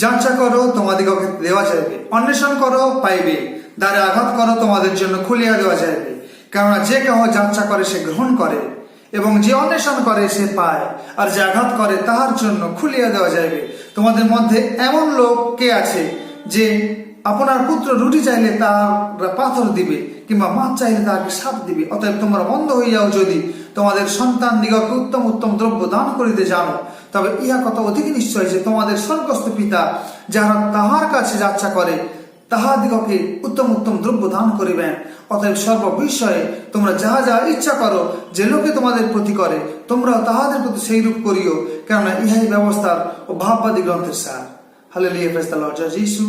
যাঞ্চা করো তোমাদিগকে দেওয়া যাইবে অন্বেষণ করো, পাইবে। দ্বারে আঘাত করো, তোমাদের জন্য খুলিয়া দেওয়া যাইবে কেননা যে কেহ যাঞ্চা করে, সে গ্রহণ করে এবং যে অন্বেষণ করে, সে পায়। আর যে আঘাত করে, তাহার জন্য খুলিয়া দেওয়া যাইবে। তোমাদের মধ্যে এমন লোক কে আছে যে আপনার পুত্র রুটি চাইলে তার পাথর দিবে কিংবা মাছ চাইলে তাকে সাপ দিবে। অতএব তোমরা বন্ধ হইয়াও যদি তোমাদের সন্তান দিগকে উত্তম উত্তম দ্রব্য দান করিতে জানো তবে ইহা কত অধিক নিশ্চয় যে তোমাদের স্বর্গস্থ পিতা যারা তাহার কাছে যাত্রা করে, তাহাদিগকে উত্তম উত্তম দ্রব্য দান করিবেন। অতএব সর্ব বিষয়ে তোমরা যাহা যাহা ইচ্ছা করো, যে লোকে তোমাদের প্রতি করে তোমরা তাহাদের প্রতি সেই রূপ করিও, কেননা ইহাই ব্যবস্থার ও ভাববাদী গ্রন্থের সার। হালে লিয়ে ফেস্তা লর্জা যিশু।